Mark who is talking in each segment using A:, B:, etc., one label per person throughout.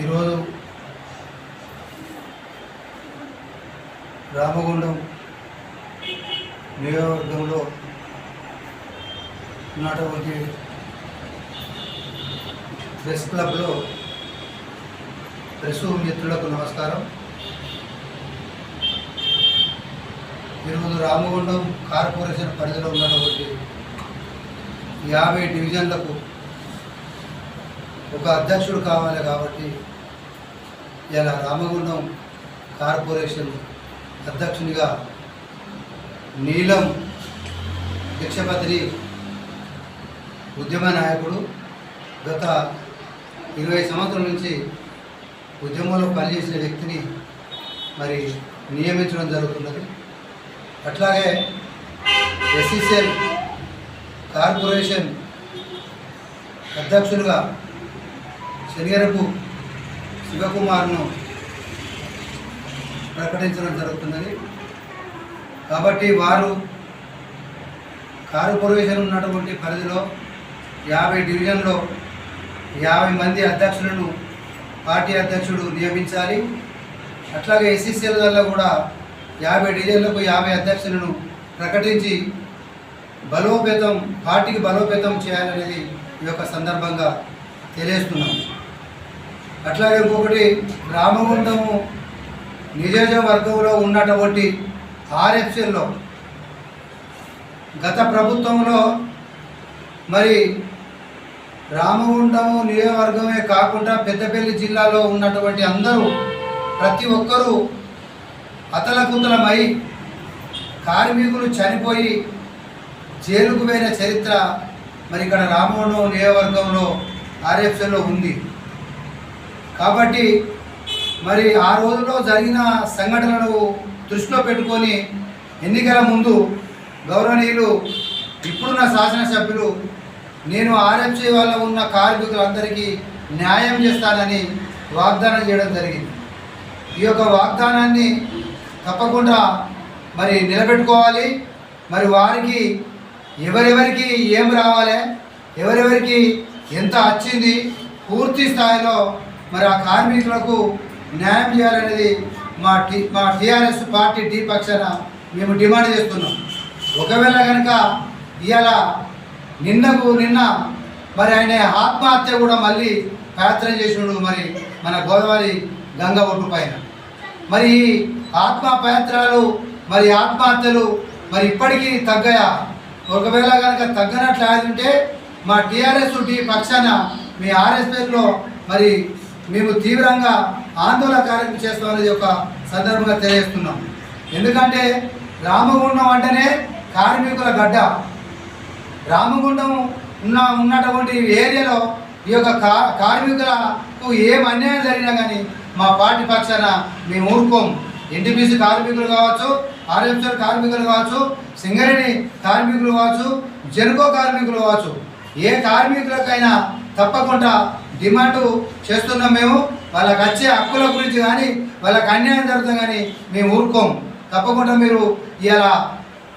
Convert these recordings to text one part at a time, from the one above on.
A: ఈరోజు రామగుండం నియోజకవర్గంలో ఉన్నటువంటి ప్రెస్ క్లబ్లో ప్రెస్ మిత్రులకు నమస్కారం. ఈరోజు రామగుండం కార్పొరేషన్ పరిధిలో ఉన్నటువంటి యాభై డివిజన్లకు ఒక అధ్యక్షుడు కావాలి కాబట్టి ఇలా రామగుండం కార్పొరేషన్ అధ్యక్షునిగా నీలం దీక్షపత్రి ఉద్యమ నాయకుడు గత ఇరవై సంవత్సరాల నుంచి ఉద్యమంలో పనిచేసిన వ్యక్తిని మరి నియమించడం జరుగుతున్నది. అట్లాగే ఎస్ఈసెల్ కార్పొరేషన్ అధ్యక్షులుగా శనిగరపు శివకుమార్ను ప్రకటించడం జరుగుతున్నది కాబట్టి వారు కార్పొరేషన్ ఉన్నటువంటి పరిధిలో యాభై డివిజన్లో యాభై మంది అధ్యక్షులను పార్టీ అధ్యక్షుడు నియమించాలి. అట్లాగే ఎస్సీసీలలో కూడా యాభై డివిజన్లకు యాభై అధ్యక్షులను ప్రకటించి బలోపేతం పార్టీకి బలోపేతం చేయాలనేది ఈ యొక్క సందర్భంగా తెలియజేస్తున్నాము అట్లాగే ఇంకొకటి రామగుండము నియోజకవర్గంలో ఉన్నటువంటి ఆర్ఎఫ్సిల్లో గత ప్రభుత్వంలో మరి రామగుండము నియోజకవర్గమే కాకుండా పెద్దపల్లి జిల్లాలో ఉన్నటువంటి అందరూ ప్రతి ఒక్కరూ అతలకుతలమై కార్మికులు చనిపోయి జైలుకు పోయిన చరిత్ర మరి ఇక్కడ రామగుండం నియోజకవర్గంలో ఆర్ఎఫ్సీలో ఉంది. కాబట్టి మరి ఆ రోజుల్లో జరిగిన సంఘటనలు దృష్టిలో పెట్టుకొని ఎన్నికల ముందు గౌరవనీయులు ఇప్పుడున్న శాసనసభ్యులు నేను ఆర్ఎఫ్సీ వల్ల ఉన్న కార్మికులందరికీ న్యాయం చేస్తానని వాగ్దానం చేయడం జరిగింది. ఈ యొక్క వాగ్దానాన్ని తప్పకుండా మరి నిలబెట్టుకోవాలి. మరి వారికి ఎవరెవరికి ఏం రావాలి? ఎవరెవరికి ఎంత వచ్చింది? పూర్తి స్థాయిలో మరి ఆ కార్మికులకు న్యాయం చేయాలనేది మా టి మా టీఆర్ఎస్ పార్టీ టీ పక్షాన మేము డిమాండ్ చేస్తున్నాం. ఒకవేళ కనుక ఇవాళ నిన్నకు నిన్న మరి ఆయన ఆత్మహత్య కూడా మళ్ళీ ప్రయత్నం చేసినాడు మరి మన గోదావరి గంగ ఒడ్డు పైన. మరి ఈ ఆత్మ మరి ఆత్మహత్యలు మరి ఇప్పటికీ తగ్గాయా? ఒకవేళ కనుక తగ్గనట్లు ఉంటే మా టీఆర్ఎస్ టీ పక్షాన మీ ఆర్ఎస్పీలో మరి మేము తీవ్రంగా ఆందోళన కార్యక్రమం చేస్తామనేది ఒక సందర్భంగా తెలియజేస్తున్నాం. ఎందుకంటే రామగుండం అంటేనే కార్మికుల గడ్డ. రామగుండం ఉన్న ఉన్నటువంటి ఏరియాలో ఈ యొక్క కా కార్మికులకు ఏం అన్యాయం జరిగినా కానీ మా పార్టీ పక్షాన మేము ఊరుకోము ఎన్టీపీసీ కార్మికులు కావచ్చు ఆర్ఎంసీఆర్ కార్మికులు కావచ్చు సింగరేణి కార్మికులు కావచ్చు జెన్కో కార్మికులు కావచ్చు. ఏ కార్మికులకైనా తప్పకుండా డిమాండ్ చేస్తున్నాం మేము. వాళ్ళకి వచ్చే హక్కుల గురించి కానీ వాళ్ళకి అన్యాయం జరుగుతుంది కానీ మేము ఊరుకోము తప్పకుండా మీరు ఇలా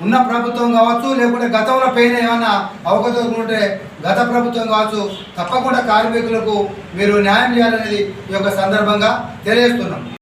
A: ఉన్న ప్రభుత్వం కావచ్చు లేకుంటే గతంలో పైన ఏమన్నా అవకతవకలు ఉంటే గత ప్రభుత్వం కావచ్చు తప్పకుండా కార్మికులకు మీరు న్యాయం చేయాలనేది ఈ యొక్క సందర్భంగా తెలియజేస్తున్నాం.